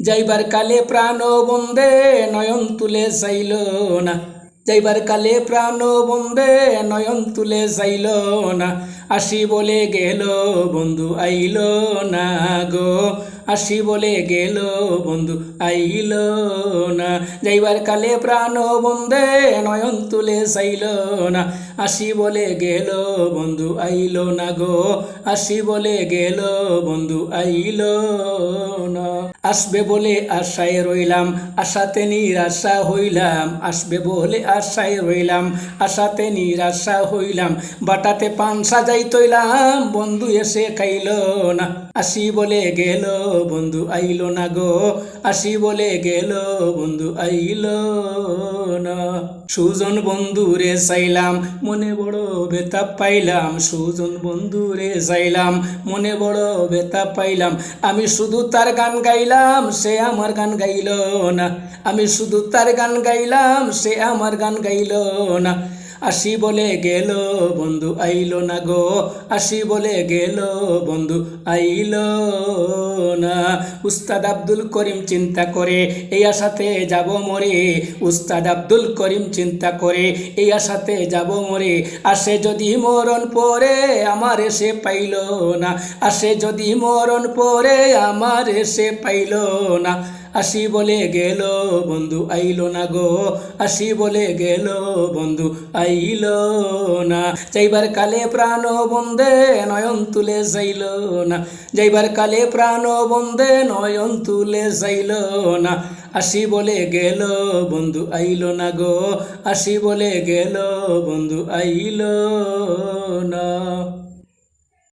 যাইবার কালে প্রাণ বন্দে, নয়ন তুলে চাইল না। যাইবার কালে প্রাণ বন্দে, নয়ন তুলে চাইল না। আসি বলে গেল, বন্ধু আইল না গো। আসি বলে গেল, বন্ধু আইল না। যাইবার কালে প্রাণ বন্দে, নয়ন তুলে চাইল না। আসি বলে গেল, বন্ধু আইল না গো। আসি বলে গেল, বন্ধু আইল না। আসবে বলে আশায় রইলাম, আশাতে নিরাশা হইলাম, আসবে বলে আশায় রইলাম, আশাতে নিরাশা হইলাম, বাটাতে পান সাজাই তৈলাম, বন্ধু এসে খাইল না, আসি বলে গেল বন্ধু আইল না গো, আসি বলে গেল বন্ধু আইল না। সুজন বন্ধু রে চাইলাম মনে বড় বেতা পাইলাম, সুজন বন্ধু রে চাইলাম মনে বড় বেতা পাইলাম, আমি শুধু তার গান গাইলাম, সে আমার গান গাইল না। আমি শুধু তার গান গাইলাম, সে আমার গান গাইল না। আসি বলে গেল, বন্ধু আইল না গো। আসি বলে গেল, বন্ধু আইল না। উস্তাদ আব্দুল করিম চিন্তা করে, এই আশাতে যাব মরে। উস্তাদ আব্দুল করিম চিন্তা করে, এই আশাতে যাব মরে। আসে যদি মরণ পরে, আমার এসে পাইল না। আসে যদি মরণ পরে, আমার এসে পাইল না। আসি বলে গেল বন্ধু, আইল না গো। আসি বলে গেল বন্ধু, আইল না। যাইবার কালে প্রাণ বন্দে নয়ন তুলে যাইল না। যাইবার কালে প্রাণ বন্দে নয়ন তুলে যাইল না। আসি বলে গেল বন্ধু, আইল না গো। আসি বলে গেল বন্ধু, আইল না।